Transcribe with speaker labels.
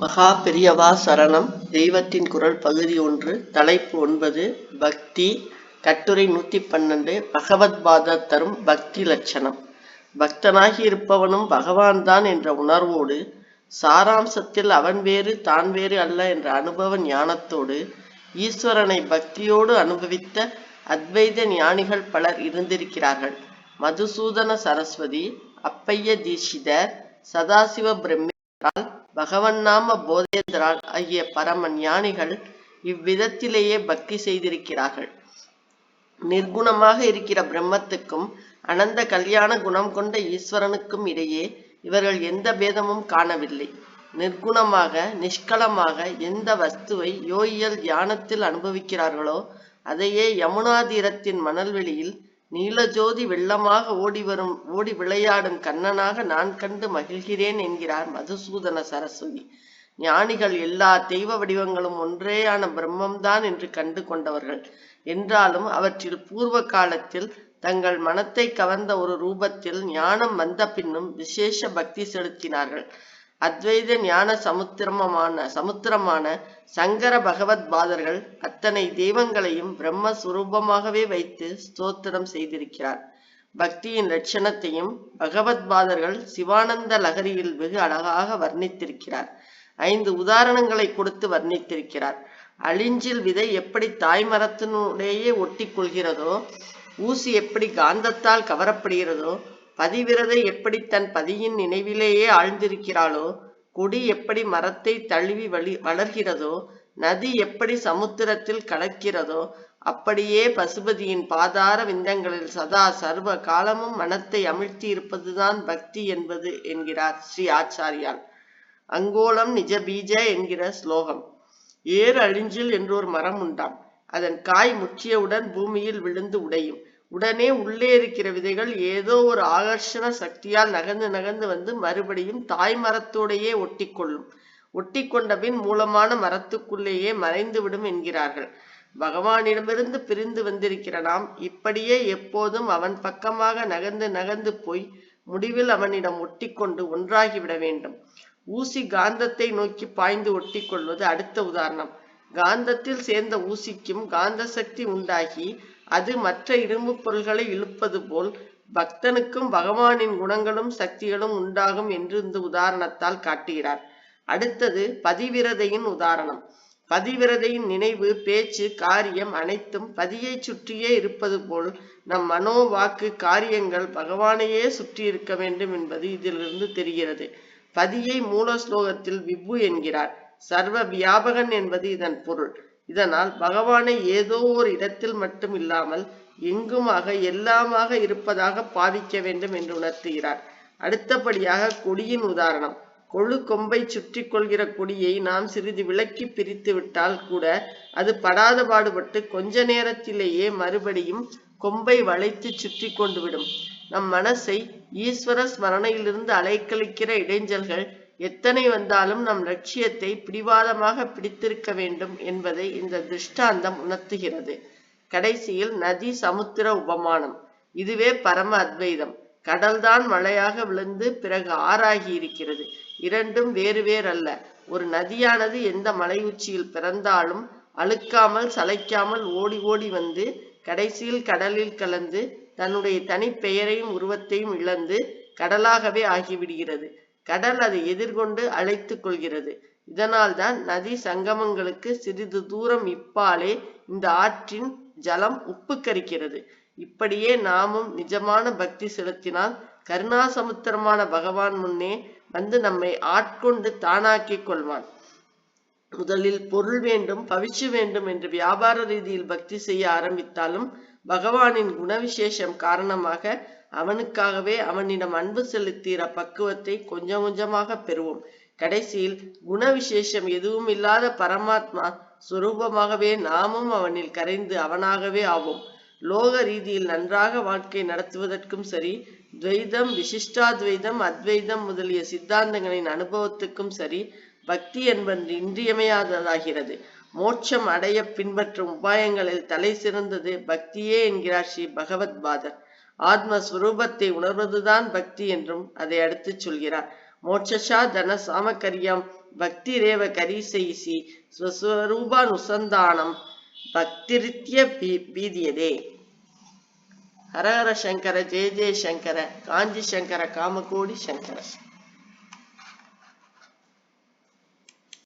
Speaker 1: மகா பெரியவா சரணம். தெய்வத்தின் குரல் பகுதி ஒன்று தலைப்பு ஒன்பது பக்தி. கட்டுரை நூத்தி பன்னெண்டு பகவத் பாதர் தரும் பக்தி லட்சணம். பக்தனாகி இருப்பவனும் பகவான் தான் என்ற உணர்வோடு சாராம்சத்தில் அவன் வேறு தான் வேறு அல்ல என்ற அனுபவ ஞானத்தோடு ஈஸ்வரனை பக்தியோடு அனுபவித்த அத்வைத ஞானிகள் பலர் இருந்திருக்கிறார்கள். மதுசூதன சரஸ்வதி அப்பைய தீட்சிதர் சதாசிவ பிரம்மால் பகவன் நாம போதேந்திரால் ஆகிய பரம ஞானிகள் இவ்விதத்திலேயே பக்தி செய்திருக்கிறார்கள். நிர்குணமாக இருக்கிற பிரம்மத்துக்கும் அனந்த கல்யாண குணம் கொண்ட ஈஸ்வரனுக்கும் இடையே இவர்கள் எந்த பேதமும் காணவில்லை. நிர்குணமாக நிஷ்கலமாக எந்த வஸ்துவை யோயியல் தியானத்தில் அனுபவிக்கிறார்களோ அதையே யமுனா தீரத்தின் மணல்வெளியில் நீலஜோதி வெள்ளமாக ஓடி வரும் ஓடி விளையாடும் கண்ணனாக நான் கண்டு மகிழ்கிறேன் என்கிறார் மதுசூதன சரஸ்வதி. ஞானிகள் எல்லா தெய்வ வடிவங்களும் ஒன்றேயான பிரம்மம்தான் என்று கண்டு கொண்டவர்கள். என்றாலும் அவற்றில் பூர்வ காலத்தில் தங்கள் மனத்தை கவர்ந்த ஒரு ரூபத்தில் ஞானம் வந்த பின்னும் விசேஷ பக்தி செலுத்தினார்கள். அத்வைத ஞான சமுத்திரமான சமுத்திரமான சங்கர பகவத் பாதர்கள் அத்தனை தெய்வங்களையும் பிரம்ம சுரூபமாகவே வைத்து ஸ்தோத்திரம் செய்திருக்கிறார். பக்தியின் லட்சணத்தையும் பகவத் பாதர்கள் சிவானந்த லகரியில் வெகு அழகாக வர்ணித்திருக்கிறார். ஐந்து உதாரணங்களை கொடுத்து வர்ணித்திருக்கிறார். அழிஞ்சில் விதை எப்படி தாய்மரத்தினுடையே ஒட்டி கொள்கிறதோ ஊசி எப்படி காந்தத்தால் கவரப்படுகிறதோ பதிவிரதை எப்படி தன் பதியின் நினைவிலேயே ஆழ்ந்திருக்கிறாளோ குடி எப்படி மரத்தை தழுவி வழி வளர்கிறதோ நதி எப்படி சமுத்திரத்தில் கலக்கிறதோ அப்படியே பசுபதியின் பாதார விந்தங்களில் சதா சர்வ காலமும் மனத்தை அமிழ்த்தி இருப்பதுதான் பக்தி என்பது என்கிறார் ஸ்ரீ ஆச்சாரியால். அங்கோலம் நிஜ பீஜ என்கிற ஸ்லோகம். ஏர் அழிஞ்சில் என்றொரு மரம் உண்டாம். அதன் காய் முற்றியவுடன் பூமியில் விழுந்து உடையும். உடனே உள்ளே இருக்கிற விதைகள் ஏதோ ஒரு ஆகர்ஷண சக்தியால் நகர்ந்து நகர்ந்து வந்து மறுபடியும் தாய் மரத்தோடையே ஒட்டிக்கொள்ளும். ஒட்டி கொண்டபின் மூலமான மரத்துக்குள்ளேயே மறைந்து விடும் என்கிறார்கள். பகவானிடமிருந்து பிரிந்து வந்திருக்கிற நாம் இப்படியே எப்போதும் அவன் பக்கமாக நகர்ந்து நகர்ந்து போய் முடிவில் அவனிடம் ஒட்டிக்கொண்டு ஒன்றாகிவிட வேண்டும். ஊசி காந்தத்தை நோக்கி பாய்ந்து ஒட்டி கொள்வது அடுத்த உதாரணம். காந்தத்தில் சேர்ந்த ஊசிக்கும் காந்த சக்தி உண்டாகி அது மற்ற இரும்பு பொருள்களை இழுப்பது போல் பக்தனுக்கும் பகவானின் குணங்களும் சக்திகளும் உண்டாகும் என்று இந்த உதாரணத்தால் காட்டுகிறார். அடுத்தது பதிவிரதையின் உதாரணம். பதிவிரதையின் நினைவு பேச்சு காரியம் அனைத்தும் பதியை சுற்றியே இருப்பது போல் நம் மனோ வாக்கு காரியங்கள் பகவானையே சுற்றி இருக்க வேண்டும் என்பது இதிலிருந்து தெரிகிறது. பதியை மூல ஸ்லோகத்தில் விபு என்கிறார். சர்வ வியாபகன் என்பது இதன் பொருள். இதனால் பகவானை ஏதோ ஒரு இடத்தில் மட்டும் இல்லாமல் எங்குமாக எல்லாமாக இருப்பதாக பாவிக்க வேண்டும் என்று உணர்த்துகிறார். அடுத்தபடியாக கொடியின் உதாரணம். கொழு கொம்பை சுற்றி கொள்கிற கொடியை நாம் சிறிது விலக்கி பிரித்து விட்டால் கூட அது படாத பாடுபட்டு கொஞ்ச நேரத்திலேயே மறுபடியும் கொம்பை வளைத்து சுற்றி கொண்டு விடும். நம் மனசை ஈஸ்வர ஸ்மரணையிலிருந்து அலைக்கழிக்கிற இடைஞ்சல்கள் எத்தனை வந்தாலும் நம் லட்சியத்தை பிடிவாதமாக பிடித்திருக்க வேண்டும் என்பதை இந்த திருஷ்டாந்தம் உணர்த்துகிறது. கடைசியில் நதி சமுத்திர உபமானம். இதுவே பரம அத்வைதம். கடல்தான் மழையாக விழுந்து பிறகு ஆறாகி இருக்கிறது. இரண்டும் வேறு வேறல்ல. ஒரு நதியானது எந்த மலை உச்சியில் பிறந்தாலும் அழுக்காமல் சளைக்காமல் ஓடி ஓடி வந்து கடைசியில் கடலில் கலந்து தன்னுடைய தனிப்பெயரையும் உருவத்தையும் இழந்து கடலாகவே ஆகிவிடுகிறது. கடல் அதை எதிர்கொண்டு அழைத்து கொள்கிறது. இதனால்தான் நதி சங்கமங்களுக்கு சிறிது தூரம் இப்பாலே இந்த ஆற்றின் ஜலம் உப்பு கரிக்கிறது இப்படியே நாமும் நிஜமான பக்தி செலுத்தினால் கருணாசமுத்திரமான பகவான் முன்னே வந்து நம்மை ஆட்கொண்டு தானாக்கிக் கொள்வான். முதலில் பொருள் வேண்டும் பவிச்சு வேண்டும் என்று வியாபார ரீதியில் பக்தி செய்ய ஆரம்பித்தாலும் பகவானின் குணவிசேஷம் காரணமாக அவனுக்காகவே அவனிடம் அன்பு செலுத்துகிற பக்குவத்தை கொஞ்சம் கொஞ்சமாக பெறுவோம். கடைசியில் குண விசேஷம் எதுவும் இல்லாத பரமாத்மா சுரூபமாகவே நாமும் அவனில் கரைந்து அவனாகவே ஆவோம். லோக ரீதியில் நன்றாக வாழ்க்கை நடத்துவதற்கும் சரி துவைதம் விசிஷ்டாத்வைதம் அத்வைதம் முதலிய சித்தாந்தங்களின் அனுபவத்துக்கும் சரி பக்தி என்பது இன்றியமையாததாகிறது. மோட்சம் அடைய பின்பற்றும் உபாயங்களில் தலை சிறந்தது பக்தியே என்கிறார் ஸ்ரீ பகவத் பாதர். ஆத்மஸ்வரூபத்தை உணர்வதுதான் பக்தி என்றும் அதை அடுத்து சொல்கிறார். மோட்சஷா தன சாமக்கரியம் பக்திரேவ கரீசைசி ஸ்வஸ்வரூபானுசந்தானம் பக்திரித்ய பீ- பீதியதே. ஹரஹர சங்கர ஜெய ஜெய சங்கர காஞ்சி சங்கர காமகோடி சங்கர.